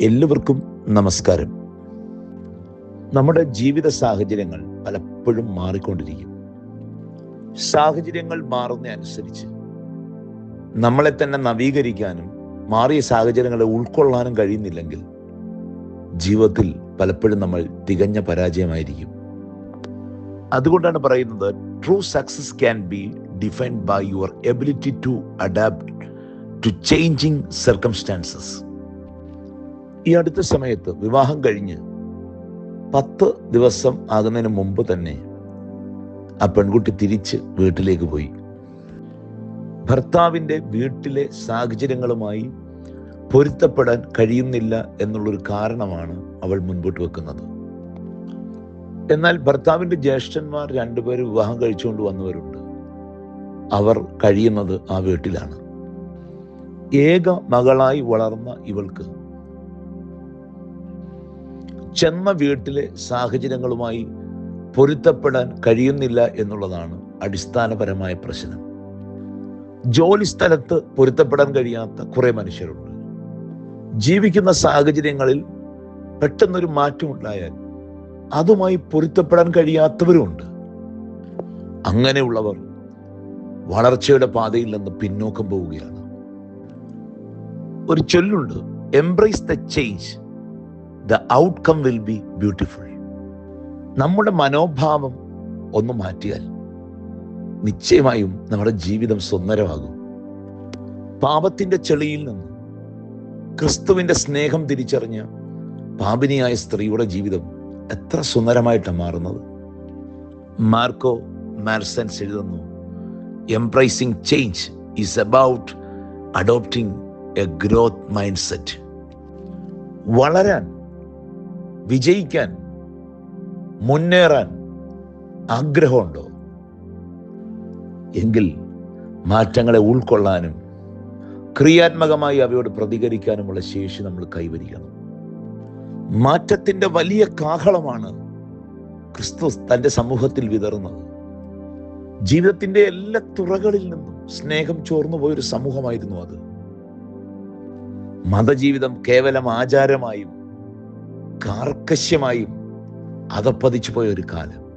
എല്ലാവർക്കും നമസ്കാരം. നമ്മുടെ ജീവിത സാഹചര്യങ്ങൾ പലപ്പോഴും മാറിക്കൊണ്ടിരിക്കും. സാഹചര്യങ്ങൾ മാറുന്ന അനുസരിച്ച് നമ്മളെ തന്നെ നവീകരിക്കാനും മാറിയ സാഹചര്യങ്ങളെ ഉൾക്കൊള്ളാനും കഴിയുന്നില്ലെങ്കിൽ ജീവിതത്തിൽ പലപ്പോഴും നമ്മൾ തികഞ്ഞ പരാജയമായിരിക്കും. അതുകൊണ്ടാണ് പറയുന്നത് true success can be defined by your ability to adapt to changing circumstances ഈ അടുത്ത സമയത്ത് വിവാഹം കഴിഞ്ഞ് പത്ത് ദിവസം ആകുന്നതിന് മുമ്പ് തന്നെ ആ പെൺകുട്ടി തിരിച്ച് വീട്ടിലേക്ക് പോയി. ഭർത്താവിന്റെ വീട്ടിലെ സാഹചര്യങ്ങളുമായി പൊരുത്തപ്പെടാൻ കഴിയുന്നില്ല എന്നുള്ളൊരു കാരണമാണ് അവൾ മുൻപോട്ട് വെക്കുന്നത്. എന്നാൽ ഭർത്താവിന്റെ ജ്യേഷ്ഠന്മാർ രണ്ടുപേരും വിവാഹം കഴിച്ചുകൊണ്ട് വന്നവരുണ്ട്. അവർ കഴിയുന്നത് ആ വീട്ടിലാണ്. ഏക മകളായി വളർന്ന ഇവൾക്ക് ചെന്ന വീട്ടിലെ സാഹചര്യങ്ങളുമായി പൊരുത്തപ്പെടാൻ കഴിയുന്നില്ല എന്നുള്ളതാണ് അടിസ്ഥാനപരമായ പ്രശ്നം. ജോലി സ്ഥലത്ത് പൊരുത്തപ്പെടാൻ കഴിയാത്ത കുറെ മനുഷ്യരുണ്ട്. ജീവിക്കുന്ന സാഹചര്യങ്ങളിൽ പെട്ടെന്നൊരു മാറ്റം ഉണ്ടായാൽ അതുമായി പൊരുത്തപ്പെടാൻ കഴിയാത്തവരുമുണ്ട്. അങ്ങനെയുള്ളവർ വളർച്ചയുടെ പാതയിൽ നിന്ന് പിന്നോക്കം പോവുകയാണ്. ഒരു ചൊല്ലുണ്ട് embrace the change the outcome will be beautiful നമ്മുടെ മനോഭാവം ഒന്ന് മാറ്റിയാൽ നിശ്ചയമായും നമ്മുടെ ജീവിതം സുന്ദരമാകും പാപത്തിന്റെ ചെളിയിൽ നിന്ന് ക്രിസ്തുവിന്റെ സ്നേഹം തിരിച്ചറിഞ്ഞ പാപിനിയായ സ്ത്രീയുടെ ജീവിതം എത്ര സുന്ദരമായിട്ടാണ് മാറുന്നത്. മാർക്കോ മാർസൻസ് എഴുതുന്നു embracing change is about adopting a growth mindset വളരാൻ വിജയിക്കാൻ മുന്നേറാൻ ആഗ്രഹമുണ്ടോ? എങ്കിൽ മാറ്റങ്ങളെ ഉൾക്കൊള്ളാനും ക്രിയാത്മകമായി അവയോട് പ്രതികരിക്കാനുമുള്ള ശേഷി നമ്മൾ കൈവരിക്കണം. മാറ്റത്തിന്റെ വലിയ കാഹളമാണ് ക്രിസ്തു തന്റെ സമൂഹത്തിൽ വിതറുന്നത്. ജീവിതത്തിന്റെ എല്ലാ തുറകളിൽ നിന്നും സ്നേഹം ചോർന്നു പോയൊരു സമൂഹമായിരുന്നു അത്. മതജീവിതം കേവലം ആചാരമായും കാർക്കശ്യമായും അതപ്പതിച്ചു പോയ ഒരു കാലം.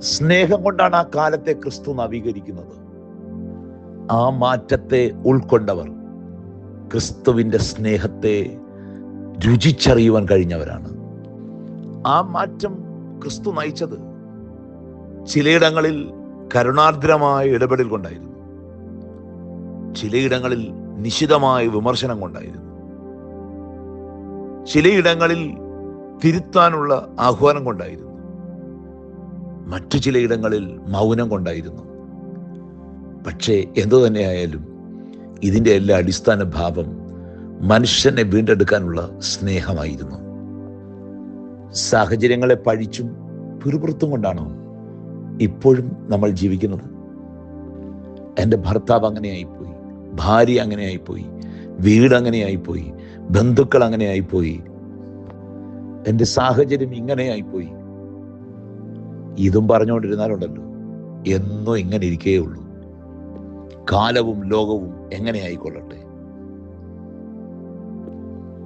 സ്നേഹം കൊണ്ടാണ് ആ കാലത്തെ ക്രിസ്തു നവീകരിക്കുന്നത്. ആ മാറ്റത്തെ ഉൾക്കൊണ്ടവർ ക്രിസ്തുവിന്റെ സ്നേഹത്തെ രുചിച്ചറിയുവാൻ കഴിഞ്ഞവരാണ്. ആ മാറ്റം ക്രിസ്തു നയിച്ചത് ചിലയിടങ്ങളിൽ കരുണാർദ്രമായ ഇടപെടൽ കൊണ്ടായിരുന്നു. ചിലയിടങ്ങളിൽ നിശിതമായ വിമർശനം കൊണ്ടായിരുന്നു. ചിലയിടങ്ങളിൽ തിരുത്താനുള്ള ആഹ്വാനം കൊണ്ടായിരുന്നു. മറ്റു ചിലയിടങ്ങളിൽ മൗനം കൊണ്ടായിരുന്നു. പക്ഷേ എന്തു തന്നെയായാലും ഇതിന്റെ എല്ലാ അടിസ്ഥാന ഭാവം മനുഷ്യനെ വീണ്ടെടുക്കാനുള്ള സ്നേഹമായിരുന്നു. സാഹചര്യങ്ങളെ പഴിച്ചും പിറുപുറത്തും കൊണ്ടാണോ ഇപ്പോഴും നമ്മൾ ജീവിക്കുന്നത്? എന്റെ ഭർത്താവ് അങ്ങനെയായിപ്പോയി ഭാര്യ അങ്ങനെയായിപ്പോയി വീട് അങ്ങനെയായിപ്പോയി. ബന്ധുക്കൾ അങ്ങനെയായിപ്പോയി. എന്റെ സാഹചര്യം ഇങ്ങനെയായിപ്പോയി. ഇതും പറഞ്ഞുകൊണ്ടിരുന്നാലുണ്ടല്ലോ. എന്നും ഇങ്ങനെ ഇരിക്കേ ഉള്ളൂ. കാലവും ലോകവും എങ്ങനെ ആയിക്കൊള്ളട്ടെ?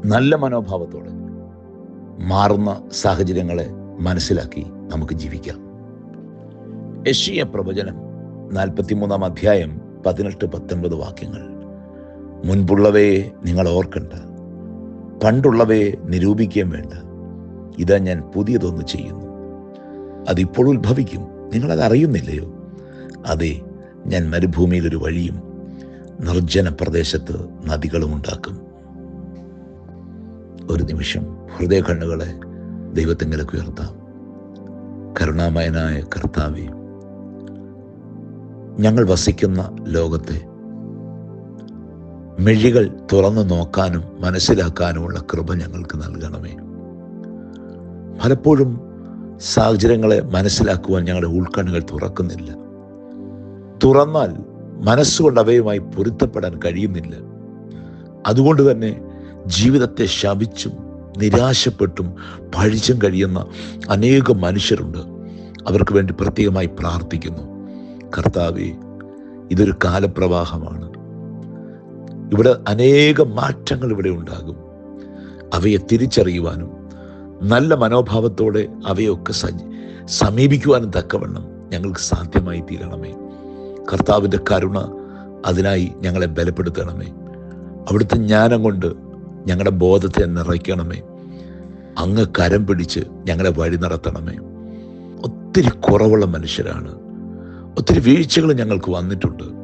നല്ല മനോഭാവത്തോടെ മാറുന്ന സാഹചര്യങ്ങളെ മനസ്സിലാക്കി നമുക്ക് ജീവിക്കാം. യഷിയ പ്രവചനം നാൽപ്പത്തിമൂന്നാം അധ്യായം പതിനെട്ട് പത്തൊൻപത് വാക്യങ്ങൾ. മുൻപുള്ളവയെ നിങ്ങൾ ഓർക്കണ്ട. പണ്ടുള്ളവയെ നിരൂപിക്കുകയും വേണ്ട. ഇതാ ഞാൻ പുതിയതൊന്ന് ചെയ്യുന്നു. അതിപ്പോൾ ഉത്ഭവിക്കും. നിങ്ങളത് അറിയുന്നില്ലയോ? അതെ ഞാൻ മരുഭൂമിയിൽ ഒരു വഴിയും നിർജന പ്രദേശത്ത് നദികളും ഉണ്ടാക്കും. ഒരു നിമിഷം ഹൃദയ കണ്ണുകളെ ദൈവത്തിങ്കലേക്ക് ഉയർത്താം. കരുണാമയനായ കർത്താവെ ഞങ്ങൾ വസിക്കുന്ന ലോകത്തെ മെഴികൾ തുറന്നു നോക്കാനും മനസ്സിലാക്കാനുമുള്ള കൃപ ഞങ്ങൾക്ക് നൽകണമേ. പലപ്പോഴും സാഹചര്യങ്ങളെ മനസ്സിലാക്കുവാൻ ഞങ്ങളുടെ ഉൾക്കണ്ണുകൾ തുറക്കുന്നില്ല. തുറന്നാൽ മനസ്സുകൊണ്ട് അവയുമായി പൊരുത്തപ്പെടാൻ കഴിയുന്നില്ല. അതുകൊണ്ട് തന്നെ ജീവിതത്തെ ശപിച്ചും നിരാശപ്പെട്ടും പഴിച്ചും കഴിയുന്ന അനേകം മനുഷ്യരുണ്ട്. അവർക്ക് വേണ്ടി പ്രത്യേകമായി പ്രാർത്ഥിക്കുന്നു. കർത്താവെ ഇതൊരു കാലപ്രവാഹമാണ്. ഇവിടെ അനേക മാറ്റങ്ങൾ ഇവിടെ ഉണ്ടാകും. അവയെ തിരിച്ചറിയുവാനും നല്ല മനോഭാവത്തോടെ അവയൊക്കെ സമീപിക്കുവാനും തക്കവണ്ണം ഞങ്ങൾക്ക് സാധ്യമായി തീരണമേ. കർത്താവിന്റെ കരുണ അതിനായി ഞങ്ങളെ ബലപ്പെടുത്തണമേ. അവിടുത്തെ ജ്ഞാനം കൊണ്ട് ഞങ്ങളുടെ ബോധത്തെ നിറയ്ക്കണമേ. അങ്ങ് കരം പിടിച്ച് ഞങ്ങളെ വഴി നടത്തണമേ. ഒത്തിരി കുറവുള്ള മനുഷ്യരാണ്. ഒത്തിരി വീഴ്ചകൾ ഞങ്ങൾക്ക് വന്നിട്ടുണ്ട്.